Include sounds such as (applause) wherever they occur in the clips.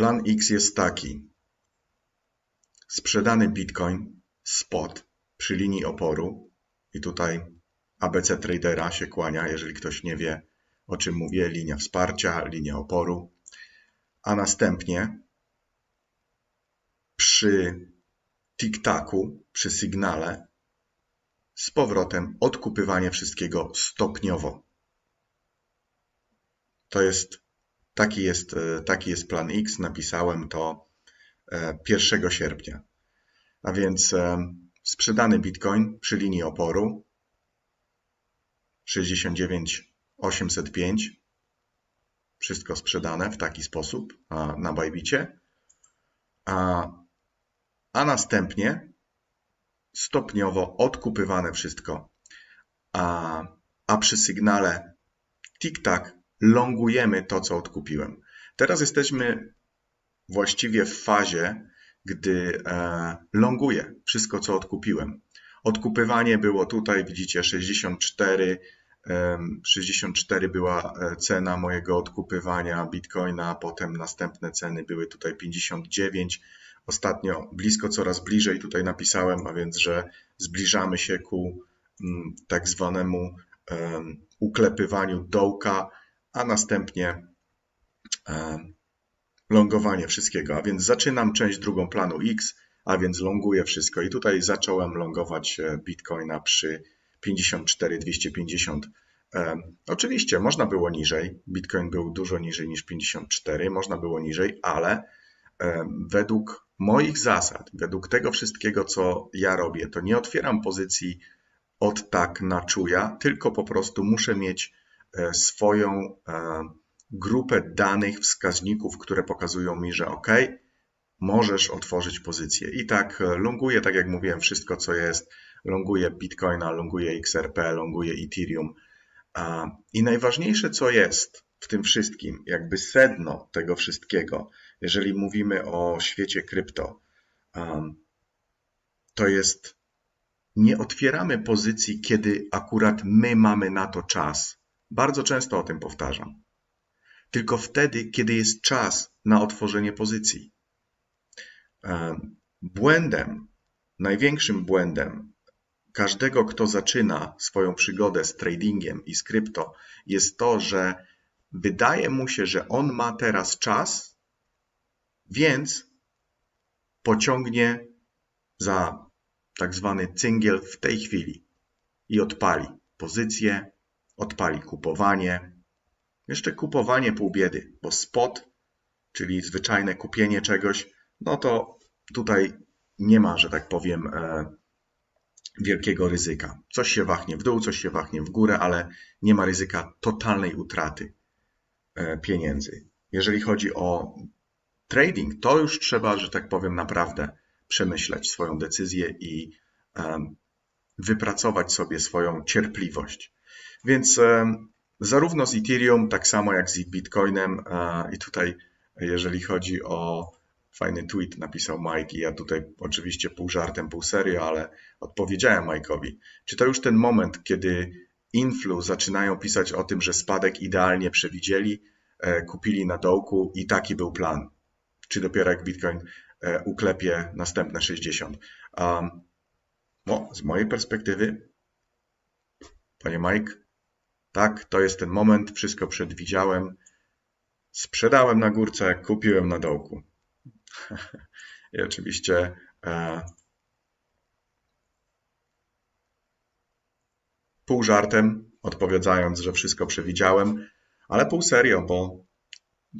Plan X jest taki. Sprzedany Bitcoin spot przy linii oporu i tutaj ABC Tradera się kłania, jeżeli ktoś nie wie o czym mówię, linia wsparcia, linia oporu, a następnie przy tik-taku, przy sygnale z powrotem odkupywanie wszystkiego stopniowo. To jest taki jest, e, taki jest plan X. Napisałem to 1 e, sierpnia. A więc e, sprzedany Bitcoin przy linii oporu 69 805. Wszystko sprzedane w taki sposób na Bajbicie. A, a następnie stopniowo odkupywane wszystko. A, a przy sygnale tik-tak longujemy to, co odkupiłem. Teraz jesteśmy właściwie w fazie, gdy e, longuję wszystko, co odkupiłem. Odkupywanie było tutaj, widzicie, 64, 64 była e, cena mojego odkupywania bitcoina, potem następne ceny były tutaj 59. Ostatnio blisko coraz bliżej tutaj napisałem, a więc, że zbliżamy się ku mm, tak zwanemu uklepywaniu dołka a następnie e, longowanie wszystkiego. A więc zaczynam część drugą planu X, a więc longuję wszystko. I tutaj zacząłem longować e, Bitcoina przy 54 250. E, oczywiście można było niżej. Bitcoin był dużo niżej niż 54, można było niżej, ale według moich zasad, według tego wszystkiego, co ja robię, to nie otwieram pozycji od tak na czuja, tylko po prostu muszę mieć swoją e, grupę danych, wskaźników, które pokazują mi, że OK, możesz otworzyć pozycję. I tak e, longuję, tak jak mówiłem, wszystko co jest. Longuję Bitcoina, longuję XRP, longuję Ethereum. I najważniejsze co jest w tym wszystkim, jakby sedno tego wszystkiego, jeżeli mówimy o świecie krypto, to jest nie otwieramy pozycji, kiedy akurat my mamy na to czas bardzo często o tym powtarzam. Tylko wtedy, kiedy jest czas na otworzenie pozycji. E, błędem, największym błędem każdego, kto zaczyna swoją przygodę z tradingiem i z krypto, jest to, że wydaje mu się, że on ma teraz czas, więc pociągnie za tak zwany cyngiel w tej chwili i odpali pozycję, odpali kupowanie. Jeszcze kupowanie pół biedy, bo spot, czyli zwyczajne kupienie czegoś, no to tutaj nie ma, że tak powiem, e, wielkiego ryzyka. Coś się wahnie w dół, coś się wahnie w górę, ale nie ma ryzyka totalnej utraty e, pieniędzy. Jeżeli chodzi o trading, to już trzeba, że tak powiem, naprawdę przemyśleć swoją decyzję i e, wypracować sobie swoją cierpliwość. Więc zarówno z Ethereum, tak samo jak z Bitcoinem i tutaj jeżeli chodzi o fajny tweet napisał Mike i ja tutaj oczywiście pół żartem, pół serio, ale odpowiedziałem Mike'owi. Czy to już ten moment, kiedy influ zaczynają pisać o tym, że spadek idealnie przewidzieli, e, kupili na dołku i taki był plan? Czy dopiero jak Bitcoin e, uklepie następne 60? Um, no, z mojej perspektywy, panie Mike, tak, to jest ten moment, wszystko przewidziałem. Sprzedałem na górce, kupiłem na dołku. (laughs) I oczywiście e, pół żartem, odpowiadając, że wszystko przewidziałem, ale pół serio, bo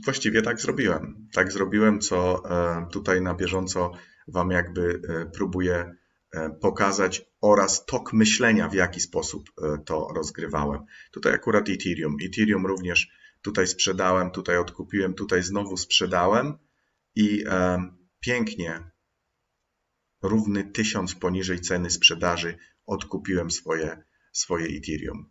właściwie tak zrobiłem. Tak zrobiłem, co e, tutaj na bieżąco Wam jakby e, próbuję pokazać oraz tok myślenia, w jaki sposób e, to rozgrywałem. Tutaj akurat Ethereum. Ethereum również tutaj sprzedałem, tutaj odkupiłem, tutaj znowu sprzedałem i e, pięknie równy tysiąc poniżej ceny sprzedaży odkupiłem swoje, swoje Ethereum.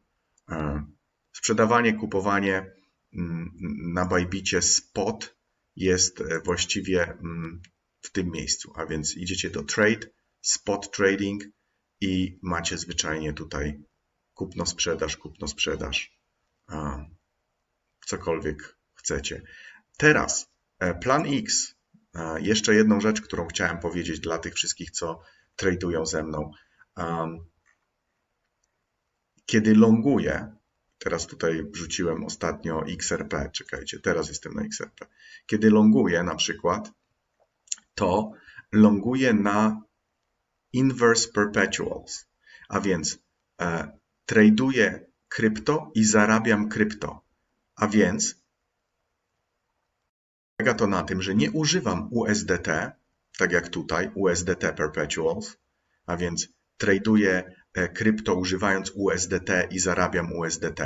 Sprzedawanie, kupowanie mm, na Bajbicie spot jest właściwie mm, w tym miejscu, a więc idziecie do trade, spot trading i macie zwyczajnie tutaj kupno-sprzedaż, kupno-sprzedaż, cokolwiek chcecie. Teraz E, Plan X. E, Jeszcze jedną rzecz, którą chciałem powiedzieć dla tych wszystkich, co tradują ze mną. Kiedy longuję, teraz tutaj wrzuciłem ostatnio XRP, czekajcie, teraz jestem na XRP. Kiedy longuję na przykład, to longuję na inverse perpetuals, a więc e, traduję krypto i zarabiam krypto. A więc polega to na tym, że nie używam USDT, tak jak tutaj, USDT perpetuals, a więc traduję e, krypto używając USDT i zarabiam USDT.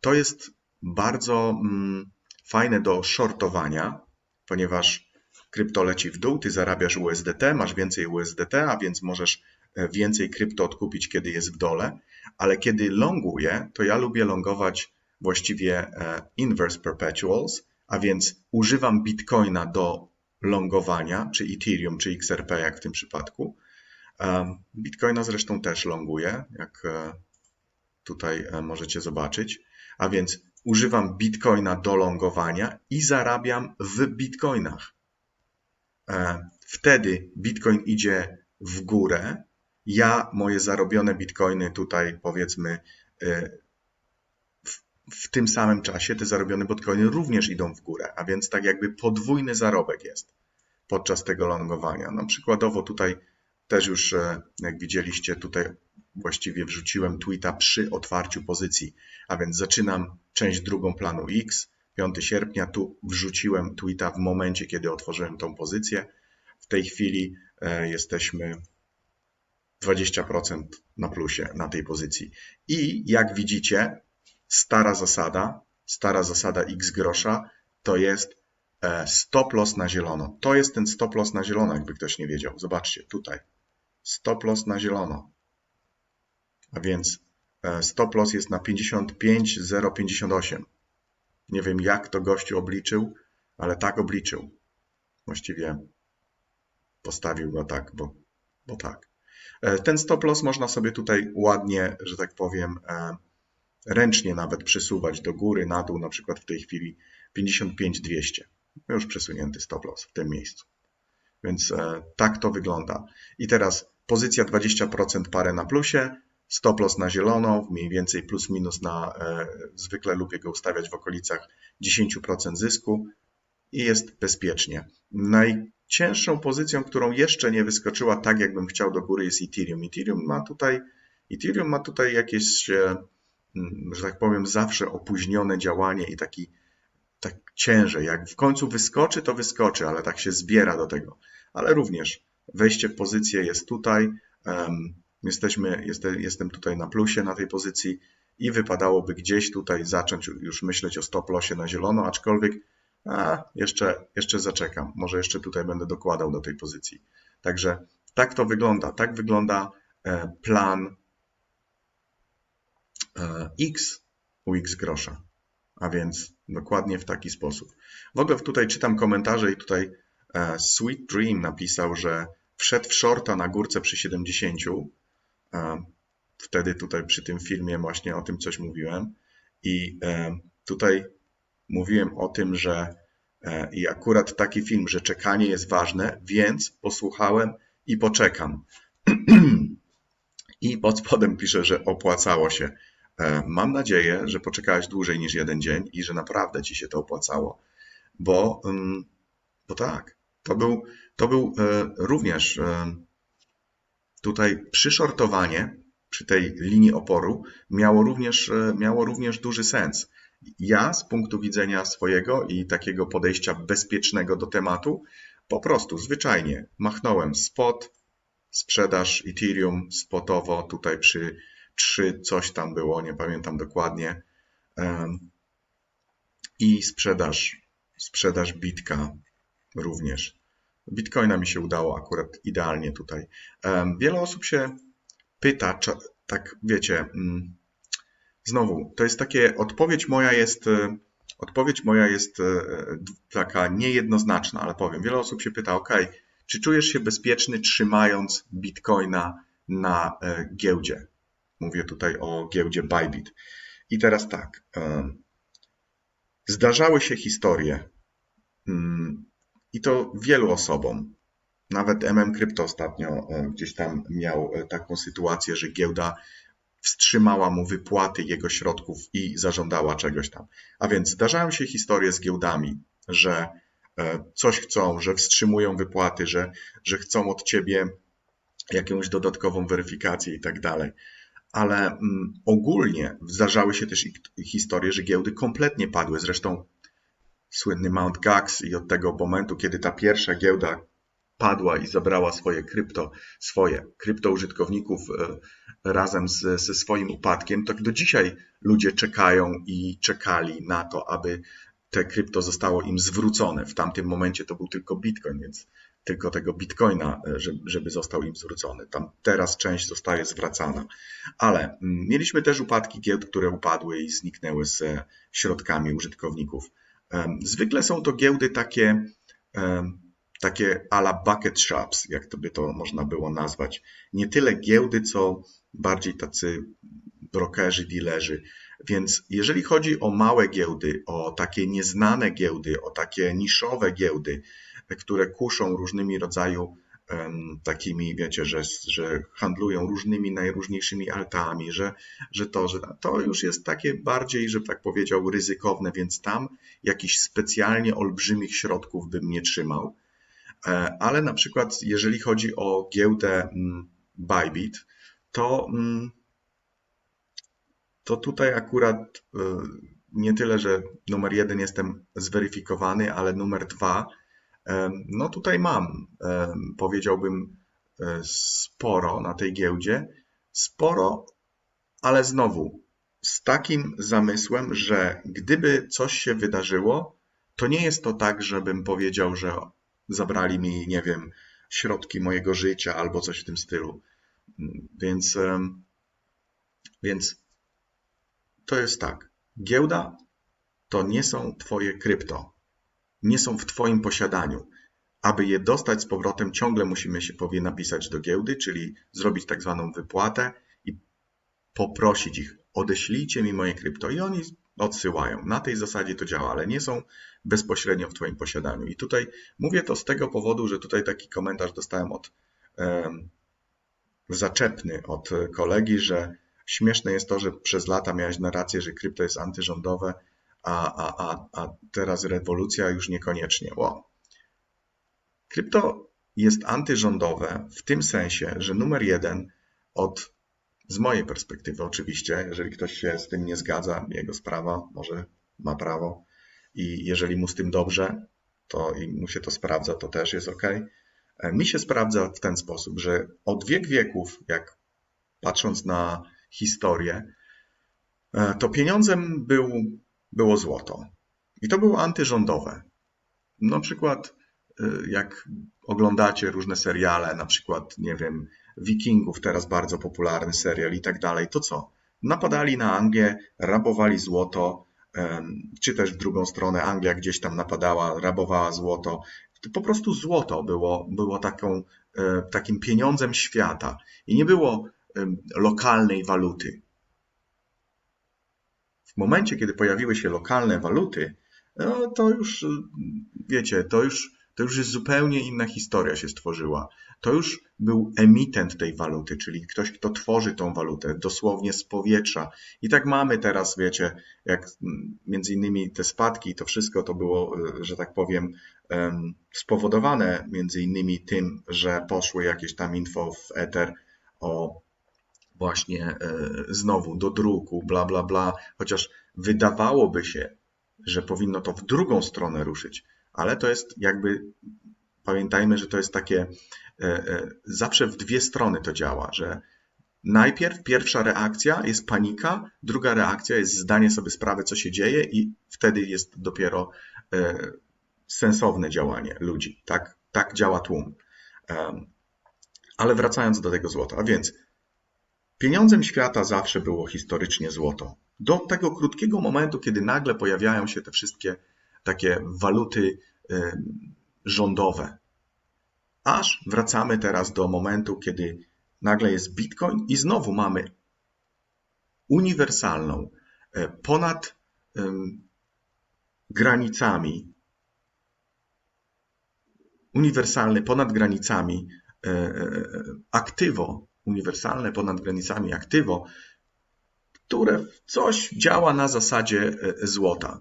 To jest bardzo mm, fajne do shortowania, ponieważ krypto leci w dół, ty zarabiasz USDT, masz więcej USDT, a więc możesz e, więcej krypto odkupić, kiedy jest w dole, ale kiedy longuję, to ja lubię longować właściwie e, inverse perpetuals, a więc używam Bitcoina do longowania, czy Ethereum, czy XRP, jak w tym przypadku. E, Bitcoina zresztą też longuję, jak tutaj możecie zobaczyć, a więc używam Bitcoina do longowania i zarabiam w Bitcoinach. E, wtedy Bitcoin idzie w górę. Ja moje zarobione Bitcoiny tutaj powiedzmy e, w, w tym samym czasie te zarobione Bitcoiny również idą w górę, a więc tak jakby podwójny zarobek jest podczas tego longowania. No przykładowo tutaj też już, e, jak widzieliście, tutaj właściwie wrzuciłem tweeta przy otwarciu pozycji, a więc zaczynam część drugą planu X, 5 sierpnia, tu wrzuciłem tweeta w momencie, kiedy otworzyłem tą pozycję. W tej chwili e, jesteśmy 20% na plusie na tej pozycji. I jak widzicie, stara zasada, stara zasada X grosza to jest e, stop loss na zielono. To jest ten stop loss na zielono, jakby ktoś nie wiedział. Zobaczcie tutaj. Stop loss na zielono. A więc e, stop loss jest na 55,058. Nie wiem, jak to gościu obliczył, ale tak obliczył. Właściwie postawił go tak, bo, bo tak. E, ten stop loss można sobie tutaj ładnie, że tak powiem, e, ręcznie nawet przesuwać do góry, na dół, na przykład w tej chwili 55-200. Już przesunięty stop loss w tym miejscu. Więc e, tak to wygląda. I teraz pozycja 20% parę na plusie, Stop loss na zielono, mniej więcej plus minus na, e, zwykle lubię go ustawiać w okolicach 10% zysku i jest bezpiecznie. Najcięższą pozycją, którą jeszcze nie wyskoczyła tak, jakbym chciał do góry jest Ethereum. Ethereum ma tutaj, Ethereum ma tutaj jakieś, e, że tak powiem, zawsze opóźnione działanie i taki tak ciężej. Jak w końcu wyskoczy, to wyskoczy, ale tak się zbiera do tego. Ale również wejście w pozycję jest tutaj. Jesteśmy, jestem, tutaj na plusie na tej pozycji i wypadałoby gdzieś tutaj zacząć już myśleć o stop lossie na zielono, aczkolwiek a, jeszcze, jeszcze zaczekam. Może jeszcze tutaj będę dokładał do tej pozycji. Także tak to wygląda. Tak wygląda e, plan e, X u X grosza. A więc dokładnie w taki sposób. W ogóle tutaj czytam komentarze i tutaj e, Sweet Dream napisał, że wszedł w shorta na górce przy 70 Wtedy tutaj przy tym filmie właśnie o tym coś mówiłem i e, tutaj mówiłem o tym, że e, i akurat taki film, że czekanie jest ważne, więc posłuchałem i poczekam. (clears throat) I pod spodem pisze, że opłacało się. E, mam nadzieję, że poczekałeś dłużej niż jeden dzień i że naprawdę ci się to opłacało, bo, mm, bo tak, to był, to był również tutaj przyszortowanie przy tej linii oporu miało również, e, miało również duży sens. Ja z punktu widzenia swojego i takiego podejścia bezpiecznego do tematu, po prostu zwyczajnie machnąłem spot, sprzedaż Ethereum spotowo tutaj przy 3 coś tam było, nie pamiętam dokładnie i sprzedaż, sprzedaż bitka również. Bitcoina mi się udało akurat idealnie tutaj. Wiele osób się pyta, tak wiecie, mm, znowu, to jest takie, odpowiedź moja jest, e, odpowiedź moja jest e, taka niejednoznaczna, ale powiem, wiele osób się pyta, ok, czy czujesz się bezpieczny trzymając Bitcoina na e, giełdzie? Mówię tutaj o giełdzie Bybit. I teraz tak, zdarzały się historie, Mm, I to wielu osobom. Nawet MM Crypto ostatnio e, gdzieś tam miał e, taką sytuację, że giełda wstrzymała mu wypłaty jego środków i zażądała czegoś tam. A więc zdarzają się historie z giełdami, że e, coś chcą, że wstrzymują wypłaty, że, że chcą od ciebie jakąś dodatkową weryfikację i tak dalej. Ale mm, ogólnie zdarzały się też historie, że giełdy kompletnie padły. Zresztą słynny Mount Gox i od tego momentu, kiedy ta pierwsza giełda padła i zabrała swoje krypto, swoje krypto użytkowników e, razem z, ze swoim upadkiem, to do dzisiaj ludzie czekają i czekali na to, aby te krypto zostało im zwrócone. W tamtym momencie to był tylko Bitcoin, więc tylko tego Bitcoina, e, żeby został im zwrócony. Tam teraz część zostaje zwracana. Ale mm, mieliśmy też upadki giełd, które upadły i zniknęły z środkami użytkowników. Zwykle są to giełdy takie, takie ala bucket shops, jak to by to można było nazwać. Nie tyle giełdy, co bardziej tacy brokerzy, dealerzy. Więc jeżeli chodzi o małe giełdy, o takie nieznane giełdy, o takie niszowe giełdy, które kuszą różnymi rodzaju takimi, wiecie, że, że handlują różnymi najróżniejszymi altami, że, że to, że to już jest takie bardziej, że tak powiedział, ryzykowne, więc tam jakichś specjalnie olbrzymich środków bym nie trzymał. E, ale na przykład, jeżeli chodzi o giełdę mm, Bybit, to, mm, to tutaj akurat e, nie tyle, że numer jeden jestem zweryfikowany, ale numer dwa no tutaj mam, powiedziałbym, e, sporo na tej giełdzie. Sporo, ale znowu z takim zamysłem, że gdyby coś się wydarzyło, to nie jest to tak, żebym powiedział, że zabrali mi, nie wiem, środki mojego życia albo coś w tym stylu. Więc, więc to jest tak. Giełda to nie są Twoje krypto nie są w Twoim posiadaniu. Aby je dostać z powrotem, ciągle musimy się powie napisać do giełdy, czyli zrobić tak zwaną wypłatę i poprosić ich, odeślijcie mi moje krypto i oni odsyłają. Na tej zasadzie to działa, ale nie są bezpośrednio w Twoim posiadaniu. I tutaj mówię to z tego powodu, że tutaj taki komentarz dostałem od zaczepny od kolegi, że śmieszne jest to, że przez lata miałeś narrację, że krypto jest antyrządowe, a, a, a, a teraz rewolucja już niekoniecznie. Wow. Krypto jest antyrządowe w tym sensie, że numer jeden od, z mojej perspektywy oczywiście, jeżeli ktoś się z tym nie zgadza, jego sprawa, może ma prawo i jeżeli mu z tym dobrze, to i mu się to sprawdza, to też jest ok. E, mi się sprawdza w ten sposób, że od wiek wieków, jak patrząc na historię, e, to pieniądzem był było złoto. I to było antyrządowe. Na przykład, y, jak oglądacie różne seriale, na przykład, nie wiem, Wikingów, teraz bardzo popularny serial i tak dalej, to co? Napadali na Anglię, rabowali złoto, czy też w drugą stronę Anglia gdzieś tam napadała, rabowała złoto. Po prostu złoto było, było taką, e, takim pieniądzem świata i nie było lokalnej waluty. W momencie, kiedy pojawiły się lokalne waluty, no to już, wiecie, to już, to już jest zupełnie inna historia się stworzyła. To już był emitent tej waluty, czyli ktoś, kto tworzy tą walutę, dosłownie z powietrza. I tak mamy teraz, wiecie, jak między innymi te spadki, to wszystko to było, że tak powiem, spowodowane między innymi tym, że poszły jakieś tam info w Ether o właśnie e, znowu do druku, bla, bla, bla, chociaż wydawałoby się, że powinno to w drugą stronę ruszyć, ale to jest jakby, pamiętajmy, że to jest takie, e, e, zawsze w dwie strony to działa, że najpierw pierwsza reakcja jest panika, druga reakcja jest zdanie sobie sprawy, co się dzieje i wtedy jest dopiero sensowne działanie ludzi. Tak, tak działa tłum. Ale wracając do tego złota, więc Pieniądzem świata zawsze było historycznie złoto. Do tego krótkiego momentu, kiedy nagle pojawiają się te wszystkie takie waluty rządowe. Aż wracamy teraz do momentu, kiedy nagle jest Bitcoin i znowu mamy uniwersalną, e, ponad granicami uniwersalny ponad granicami e, e, aktywo, uniwersalne ponad granicami aktywo, które coś działa na zasadzie złota,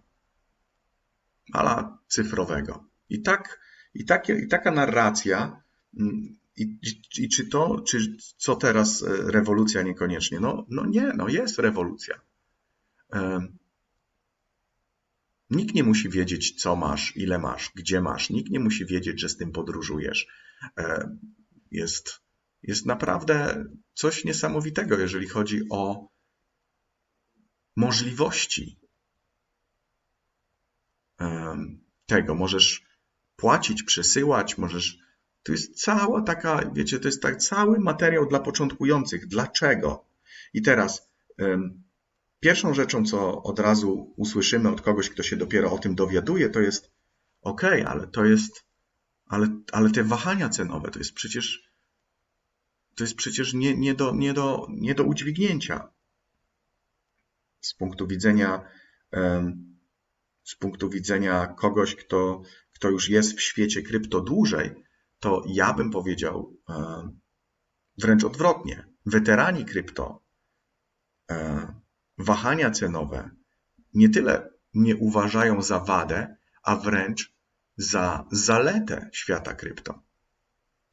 ala cyfrowego. I, tak, i, i taka narracja, mm, i, i, czy to, czy co teraz rewolucja niekoniecznie? No, no nie, no jest rewolucja. Nikt nie musi wiedzieć, co masz, ile masz, gdzie masz. Nikt nie musi wiedzieć, że z tym podróżujesz. E, jest, jest naprawdę coś niesamowitego, jeżeli chodzi o możliwości tego. Możesz płacić, przesyłać, możesz. To jest cała taka, wiecie, to jest tak cały materiał dla początkujących. Dlaczego? I teraz Pierwszą rzeczą, co od razu usłyszymy od kogoś, kto się dopiero o tym dowiaduje, to jest ok, ale to jest, ale, ale te wahania cenowe to jest przecież, to jest przecież nie, nie, do, nie, do, nie do udźwignięcia. Z punktu widzenia, z punktu widzenia kogoś, kto, kto już jest w świecie krypto dłużej, to ja bym powiedział wręcz odwrotnie. Weterani krypto wahania cenowe nie tyle nie uważają za wadę, a wręcz za zaletę świata krypto.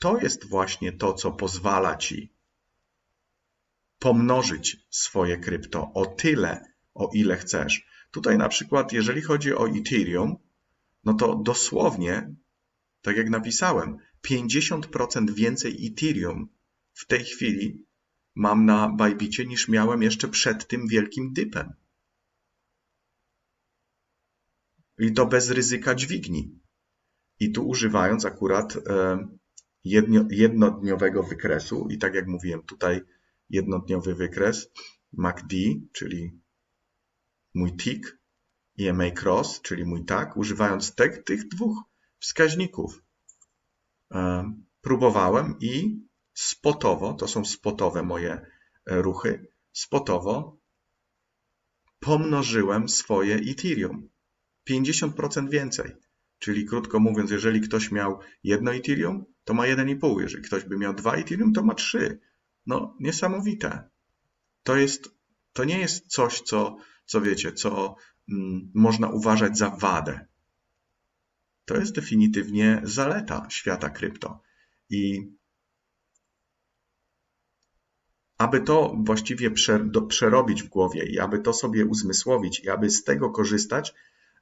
To jest właśnie to, co pozwala ci pomnożyć swoje krypto o tyle, o ile chcesz. Tutaj na przykład, jeżeli chodzi o Ethereum, no to dosłownie, tak jak napisałem, 50% więcej Ethereum w tej chwili mam na Bajbicie niż miałem jeszcze przed tym wielkim dypem. I to bez ryzyka dźwigni. I tu używając akurat e, jednodniowego wykresu, i tak jak mówiłem, tutaj jednodniowy wykres MACD, czyli mój tick, i EMA cross, czyli mój tak, używając te, tych dwóch wskaźników, e, próbowałem i spotowo, to są spotowe moje e, ruchy, spotowo pomnożyłem swoje Ethereum. 50% więcej. Czyli krótko mówiąc, jeżeli ktoś miał jedno Ethereum, to ma 1,5. Jeżeli ktoś by miał dwa Ethereum, to ma 3. No, niesamowite. To jest, to nie jest coś, co, co wiecie, co mm, można uważać za wadę. To jest definitywnie zaleta świata krypto. I aby to właściwie przerobić w głowie i aby to sobie uzmysłowić i aby z tego korzystać,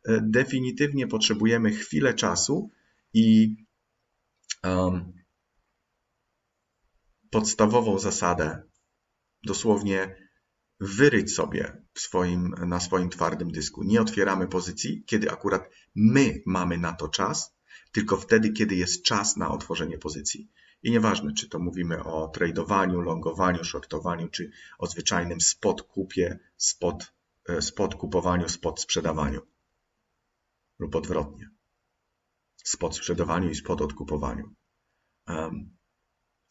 e, definitywnie potrzebujemy chwilę czasu i um, podstawową zasadę dosłownie wyryć sobie swoim, na swoim twardym dysku. Nie otwieramy pozycji, kiedy akurat my mamy na to czas, tylko wtedy, kiedy jest czas na otworzenie pozycji. I nieważne, czy to mówimy o tradowaniu, longowaniu, shortowaniu, czy o zwyczajnym spot kupie, spot, e, spot kupowaniu, spot sprzedawaniu. Lub odwrotnie. Spot sprzedawaniu i spot odkupowaniu.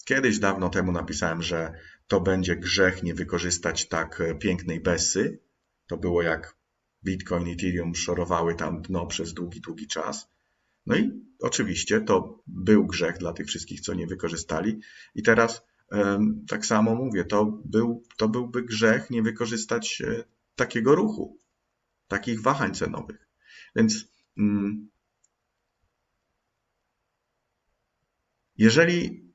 Kiedyś dawno temu napisałem, że to będzie grzech nie wykorzystać tak e, pięknej besy. To było jak Bitcoin i Ethereum szorowały tam dno przez długi, długi czas. No i oczywiście to był grzech dla tych wszystkich, co nie wykorzystali. I teraz tak samo mówię, to, był, to byłby grzech nie wykorzystać e, takiego ruchu, takich wahań cenowych. Więc jeżeli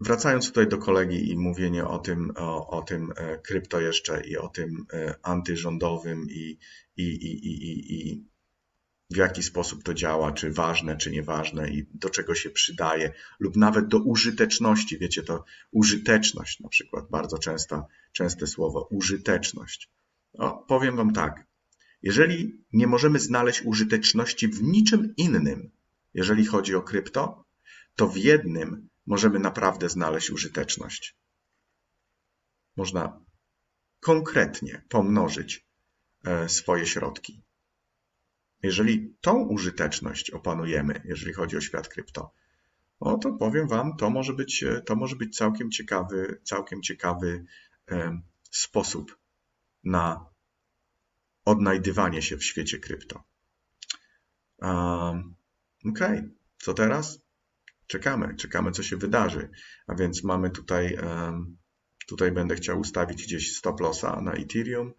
wracając tutaj do kolegi i mówienie o tym, o, o tym e, krypto jeszcze i o tym e, antyrządowym i, i, i, i, i w jaki sposób to działa, czy ważne, czy nieważne i do czego się przydaje, lub nawet do użyteczności. Wiecie, to użyteczność na przykład, bardzo częsta, częste słowo, użyteczność. O, powiem Wam tak, jeżeli nie możemy znaleźć użyteczności w niczym innym, jeżeli chodzi o krypto, to w jednym możemy naprawdę znaleźć użyteczność. Można konkretnie pomnożyć e, swoje środki. Jeżeli tą użyteczność opanujemy, jeżeli chodzi o świat krypto, no to powiem Wam, to może być, to może być całkiem ciekawy, całkiem ciekawy sposób na odnajdywanie się w świecie krypto. ok, co teraz? Czekamy, czekamy, co się wydarzy. A więc mamy tutaj, tutaj będę chciał ustawić gdzieś stop lossa na Ethereum,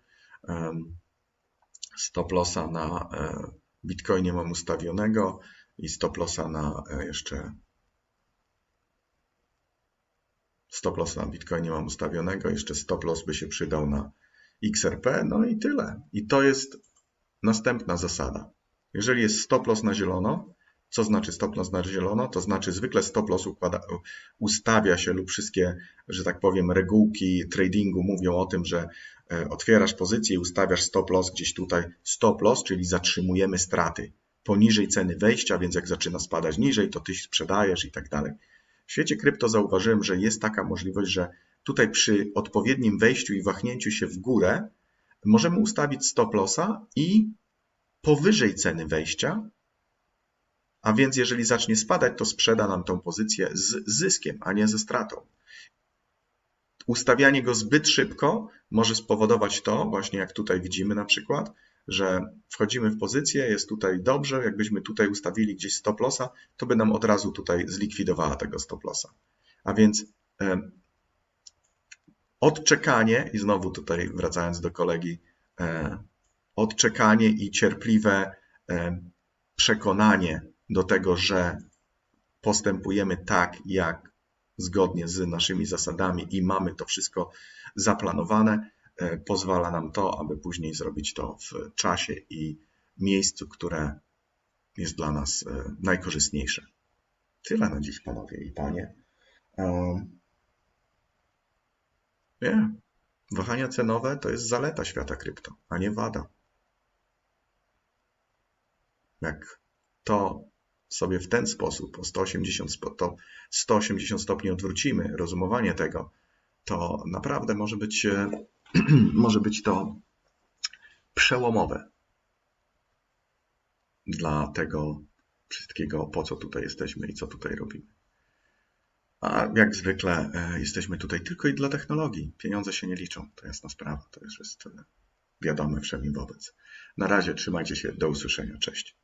stop lossa na e, Bitcoinie mam ustawionego i stop lossa na e, jeszcze stop loss na Bitcoinie mam ustawionego, jeszcze stop loss by się przydał na XRP, no i tyle. I to jest następna zasada. Jeżeli jest stop loss na zielono, co znaczy stop loss na zielono? To znaczy zwykle stop loss układa, ustawia się lub wszystkie, że tak powiem, regułki tradingu mówią o tym, że e, otwierasz pozycję i ustawiasz stop loss gdzieś tutaj. Stop loss, czyli zatrzymujemy straty poniżej ceny wejścia, więc jak zaczyna spadać niżej, to ty sprzedajesz i tak dalej. W świecie krypto zauważyłem, że jest taka możliwość, że tutaj przy odpowiednim wejściu i wahnięciu się w górę możemy ustawić stop lossa i powyżej ceny wejścia, a więc jeżeli zacznie spadać, to sprzeda nam tą pozycję z zyskiem, a nie ze stratą. Ustawianie go zbyt szybko może spowodować to, właśnie jak tutaj widzimy na przykład, że wchodzimy w pozycję, jest tutaj dobrze, jakbyśmy tutaj ustawili gdzieś stop lossa, to by nam od razu tutaj zlikwidowała tego stop lossa. A więc odczekanie, i znowu tutaj wracając do kolegi, e, odczekanie i cierpliwe przekonanie do tego, że postępujemy tak, jak zgodnie z naszymi zasadami i mamy to wszystko zaplanowane, e, pozwala nam to, aby później zrobić to w czasie i miejscu, które jest dla nas e, najkorzystniejsze. Tyle na dziś, panowie i panie. Nie. Wahania cenowe to jest zaleta świata krypto, a nie wada. Jak to sobie w ten sposób o 180, spo- to 180 stopni odwrócimy rozumowanie tego, to naprawdę może być, e, (clears throat) może być to przełomowe dla tego wszystkiego, po co tutaj jesteśmy i co tutaj robimy. A jak zwykle e, jesteśmy tutaj tylko i dla technologii. Pieniądze się nie liczą, to jasna sprawa, to już jest e, wiadome wszemi wobec. Na razie trzymajcie się, do usłyszenia, cześć.